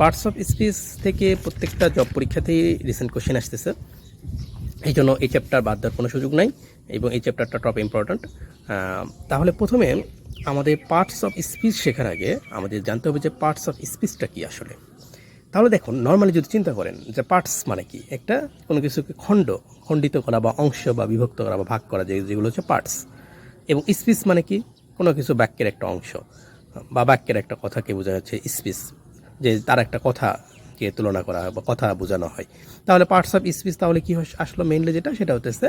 Parts of speech থেকে প্রত্যেকটা job পরীক্ষাতেই recent question আসতেছে। এই জন্য এই চ্যাপ্টার বাদ দেওয়ার কোনো সুযোগ নাই এবং এই চ্যাপ্টারটা টপ ইম্পর্ট্যান্ট তাহলে প্রথমে আমাদের পার্টস অফ স্পিচ শেখার আগে আমাদের জানতে হবে যে পার্টস অফ স্পিচটা কী আসলে। তাহলে দেখুন নর্মালি যদি চিন্তা করেন যে পার্টস মানে কি? একটা কোনো কিছুকে খণ্ড, খণ্ডিত করা বা অংশ বা বিভক্ত করা বা ভাগ করা যে যেগুলো হচ্ছে পার্টস এবং স্পিচ মানে কি? কোনো কিছু বাক্যের একটা অংশ বা বাক্যের একটা কথাকে বোঝা যাচ্ছে স্পিচ যে তার একটা কথাকে তুলনা করা হয় বা কথা বোঝানো হয়। তাহলে পার্টস অফ স্পিচ তাহলে কী আসলো মেনলি যেটা? সেটা হতেছে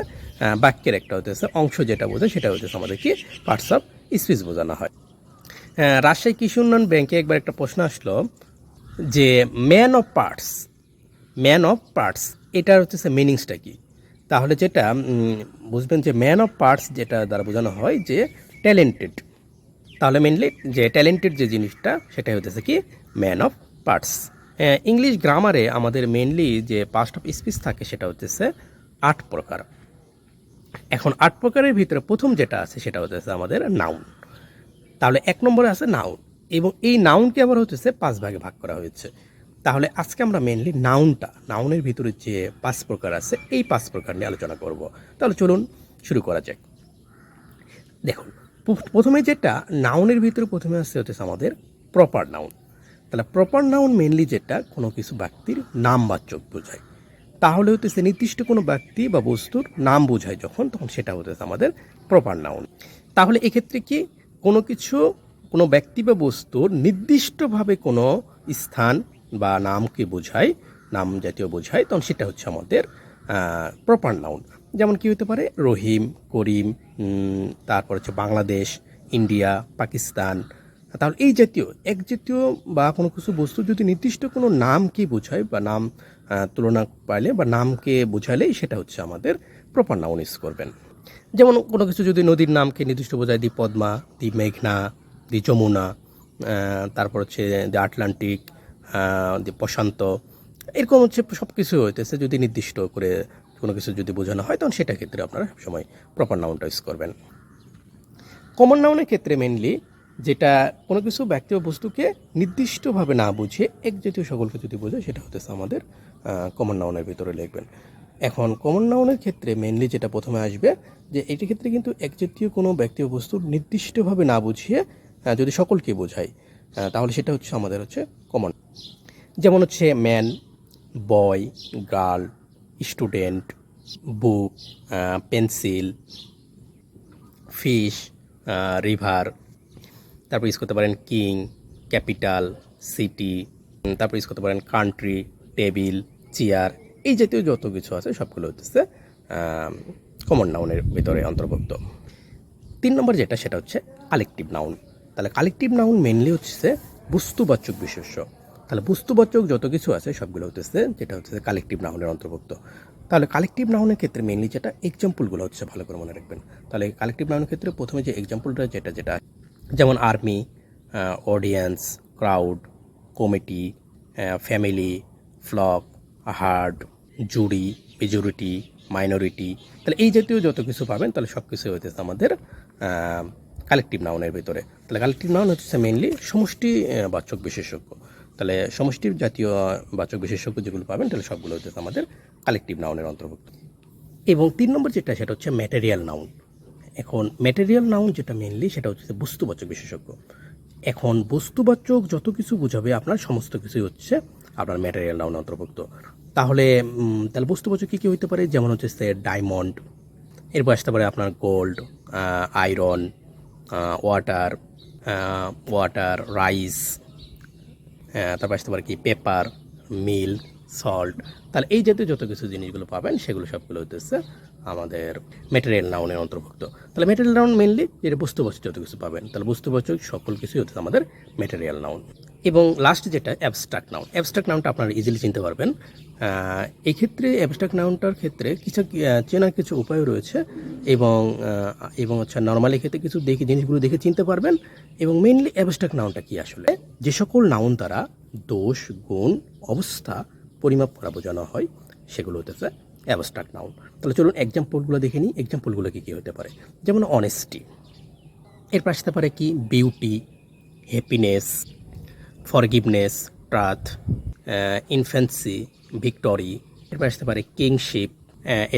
বাক্যের একটা হতেছে অংশ যেটা বোঝায় সেটা হতেছে আমাদের কি পার্টস অফ স্পিচ বোঝানো হয়। রাজশাহী কৃষি উন্নয়ন ব্যাংকে একবার একটা প্রশ্ন আসলো যে man of parts man of parts এটার হচ্ছে মিনিংসটা কি? তাহলে যেটা বুঝবেন যে ম্যান অফ পার্টস যেটা দ্বারা বোঝানো হয় যে ট্যালেন্টেড তাহলে মেনলি যে ট্যালেন্টেড যে জিনিসটা, সেটাই হতেছে কি ম্যান অফ পার্টস ইংলিশ গ্রামারে আমাদের মেনলি যে পাস্ট অফ স্পিচ থাকে সেটা হতেছে আট প্রকার। এখন আট প্রকারের ভিতরে প্রথম যেটা আছে সেটা হচ্ছে আমাদের নাউন তাহলে এক নম্বরে আছে নাউন এবং এই নাউনকে আবার হচ্ছে পাঁচ ভাগে ভাগ করা হয়েছে। তাহলে আজকে আমরা মেনলি নাউনটা নাউনের ভিতরে যে পাঁচ প্রকার আছে, এই পাঁচ প্রকার নিয়ে আলোচনা করব। তাহলে চলুন শুরু করা যাক। দেখুন প্রথমে যেটা নাউনের ভিতরে প্রথমে আসছে হচ্ছে আমাদের প্রপার নাউন তাহলে প্রপার নাউন মেনলি যেটা, কোনো কিছু ব্যক্তির নাম নামবাচক বোঝায়। তাহলে হতেছে নির্দিষ্ট কোনো ব্যক্তি বা বস্তুর নাম বোঝায় যখন, তখন সেটা হতেছে আমাদের প্রপার নাউন তাহলে এক্ষেত্রে কি, কোনো কিছু, কোনো ব্যক্তি বা বস্তুর নির্দিষ্টভাবে কোনো স্থান বা নামকে বোঝায়, নাম জাতীয় বোঝায়, তখন সেটা হচ্ছে আমাদের প্রপার নাউন যেমন কি হতে পারে, রহিম, করিম তারপর হচ্ছে বাংলাদেশ, ইন্ডিয়া, পাকিস্তান তাহলে এই জাতীয়, এক জাতীয় বা কোনো কিছু বস্তু যদি নির্দিষ্ট কোনো নামকে বোঝায় বা নাম তুলনা পাইলে বা নামকে বোঝালেই সেটা হচ্ছে আমাদের প্রপার নাউন ইউজ করবেন। যেমন কোনো কিছু যদি নদীর নামকে নির্দিষ্ট বোঝায়, দি পদ্মা, দি মেঘনা, দি যমুনা তারপর হচ্ছে দি আটলান্টিক দি প্রশান্ত, এরকম হচ্ছে সব কিছু হইতেছে যদি নির্দিষ্ট করে কোনো কিছু যদি বোঝানো হয়, তখন সেটা ক্ষেত্রে আপনারা সময় প্রপার নাউনটা ইউজ করবেন। কমন নাউনের ক্ষেত্রে মেনলি যেটা কোনো কিছু ব্যক্তি বা বস্তুকে নির্দিষ্টভাবে না বুঝে এক জাতীয় সকলকে যদি বোঝায় সেটা হতেছে আমাদের কমন নাউনের ভিতরে লিখবেন। এখন কমন নাউনের ক্ষেত্রে মেনলি যেটা প্রথমে আসবে, যে এটি ক্ষেত্রে কিন্তু এক জাতীয় কোনো ব্যক্তি বা বস্তু নির্দিষ্টভাবে না বুঝিয়ে যদি সকলকে বোঝায় তাহলে সেটা হচ্ছে আমাদের হচ্ছে কমন যেমন হচ্ছে man boy girl student book pencil fish river তারপর ইউজ করতে পারেন কিং ক্যাপিটাল সিটি তারপর ইউজ করতে পারেন কান্ট্রি টেবিল চেয়ার এই জাতীয় যত কিছু আছে সবগুলো হচ্ছে কমন নাউনের ভিতরে অন্তর্ভুক্ত। তিন নম্বর যেটা, সেটা হচ্ছে কালেকটিভ নাউন তাহলে কালেকটিভ নাউন মেনলি হচ্ছে বস্তুবাচক বিশেষ্য। তাহলে বস্তুবাচক যত কিছু আছে সবগুলো হতেছে যেটা হচ্ছে কালেকটিভ নাউনের অন্তর্ভুক্ত। তাহলে কালেকটিভ নাউনের ক্ষেত্রে মেনলি যেটা এক্সাম্পলগুলো হচ্ছে, ভালো করে মনে রাখবেন। তাহলে কালেকটিভ নাউনের ক্ষেত্রে প্রথমে যে এক্সাম্পলটা যেটা যেটা যেমন army audience crowd committee family flock herd jury majority minority তাহলে এই জাতীয় যত কিছু পাবেন, তাহলে সব কিছু হইতেছে আমাদের কালেকটিভ নাউনের ভিতরে। তাহলে কালেকটিভ নাউন হচ্ছে মেইনলি সমষ্টি বাচক বিশেষজ্ঞ। তাহলে সমষ্টির জাতীয় বাচক বিশেষজ্ঞ যেগুলো পাবেন, তাহলে সবগুলো হচ্ছে আমাদের কালেকটিভ নাউনের অন্তর্ভুক্ত। এবং তিন নম্বর যেটা, সেটা হচ্ছে ম্যাটেরিয়াল নাউন এখন ম্যাটেরিয়াল নাউন যেটা মেনলি সেটা হচ্ছে বস্তুবাচক বিশেষজ্ঞ। এখন বস্তুবাচক যত কিছু বোঝাবে আপনার সমস্ত কিছুই হচ্ছে আপনার ম্যাটেরিয়াল নাউন অন্তর্ভুক্ত। তাহলে তাহলে বস্তুবাচক কী কী হতে পারে? যেমন হচ্ছে সে ডায়মন্ড এরপর আসতে পারে আপনার gold iron water water rice তারপর আসতে পারে কি? পেপার মিল সল্ট তাহলে এই জাতীয় যত কিছু জিনিসগুলো পাবেন সেগুলো সবগুলো হতেছে আমাদের মেটেরিয়াল নাউনের অন্তর্ভুক্ত। তাহলে মেটেরিয়াল নাউন মেনলি যেটা বস্তুবাচক যত কিছু পাবেন, তাহলে বস্তুবাচক সকল কিছুই হচ্ছে আমাদের মেটেরিয়াল নাউন এবং লাস্ট যেটা অ্যাবস্ট্রাক্ট নাউন অ্যাবস্ট্রাক্ট নাউনটা আপনারা ইজিলি চিনতে পারবেন। এক্ষেত্রে অ্যাবস্ট্রাক্ট নাউনটার ক্ষেত্রে কিছু চেনার কিছু উপায় রয়েছে এবং এবং হচ্ছে নর্মালি ক্ষেত্রে কিছু দেখে, জিনিসগুলো দেখে চিনতে পারবেন। এবং মেইনলি অ্যাবস্ট্রাক্ট নাউনটা কি আসলে? যে সকল নাউন দ্বারা দোষ, গুণ, অবস্থা পরিমাপ করা বোঝানো হয়, সেগুলো হতেছে অ্যাবস্ট্রাক্ট নাউন তাহলে চলুন এক্সাম্পলগুলো দেখে নিই। এক্সাম্পলগুলো কী কী হতে পারে? যেমন অনেস্টি এরপর আসতে পারে কি? Beauty happiness forgiveness truth infancy victory এরপর আসতে পারে kingship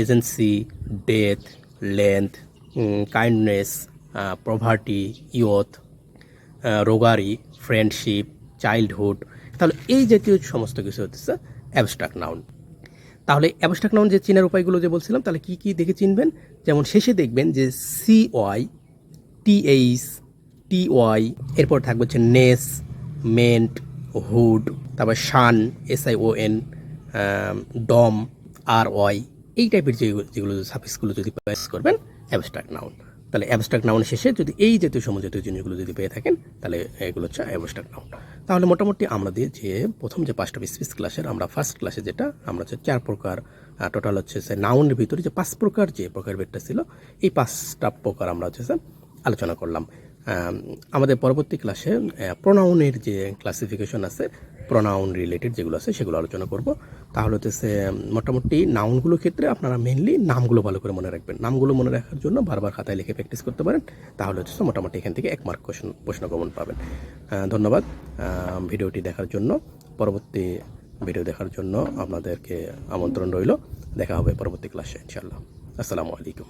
agency death length kindness poverty youth roguery friendship childhood তাহলে এই জাতীয় সমস্ত কিছু হচ্ছে অ্যাবস্ট্রাক্ট নাউন তাহলে অ্যাবস্ট্রাক্ট নাউন যে চেনার উপায়গুলো যে বলছিলাম, তাহলে কি কি দেখে চিনবেন? যেমন শেষে দেখবেন যে C Y T H T Y এরপর থাকবে হচ্ছে নেস, মেন্ট, হুড, তারপর sion S I O N dom, R Y, এই টাইপের যে যেগুলো সাফিক্সগুলো যদি প্রেস করবেন অ্যাবস্ট্রাক্ট নাউন তাহলে অ্যাবস্ট্রাক্ট নাউন শেষে যদি এই জাতীয় সমজাতীয় জিনিসগুলো যদি পেয়ে থাকেন, তাহলে এগুলো হচ্ছে অ্যাবস্ট্রাক্ট নাউন তাহলে মোটামুটি আমরা দিয়ে যে প্রথম যে পাঁচটা স্পিস ক্লাসের আমরা ফার্স্ট ক্লাসে যেটা, আমরা হচ্ছে চার প্রকার টোটাল হচ্ছে সে নাউনের ভিতরে যে পাঁচ প্রকার যে প্রকার বেডটা ছিল, এই পাঁচটা প্রকার আমরা হচ্ছে আলোচনা করলাম। আমাদের পরবর্তী ক্লাসে প্রোনাউনের যে ক্লাসিফিকেশন আছে প্রোনাউন রিলেটেড যেগুলো আছে, সেগুলো আলোচনা করব। তাহলে হচ্ছে মোটামুটি নাউনগুলোর ক্ষেত্রে আপনারা মেনলি নামগুলো ভালো করে মনে রাখবেন। নামগুলো মনে রাখার জন্য বারবার খাতায় লিখে প্র্যাকটিস করতে পারেন। তাহলে হচ্ছে মোটামুটি এখান থেকে এক মার্ক কোশ্চেন প্রশ্ন কমন পাবেন। ধন্যবাদ। ভিডিওটি দেখার জন্য, পরবর্তী ভিডিও দেখার জন্য আপনাদেরকে আমন্ত্রণ রইল। দেখা হবে পরবর্তী ক্লাসে, ইনশাআল্লাহ। আসসালামু আলাইকুম।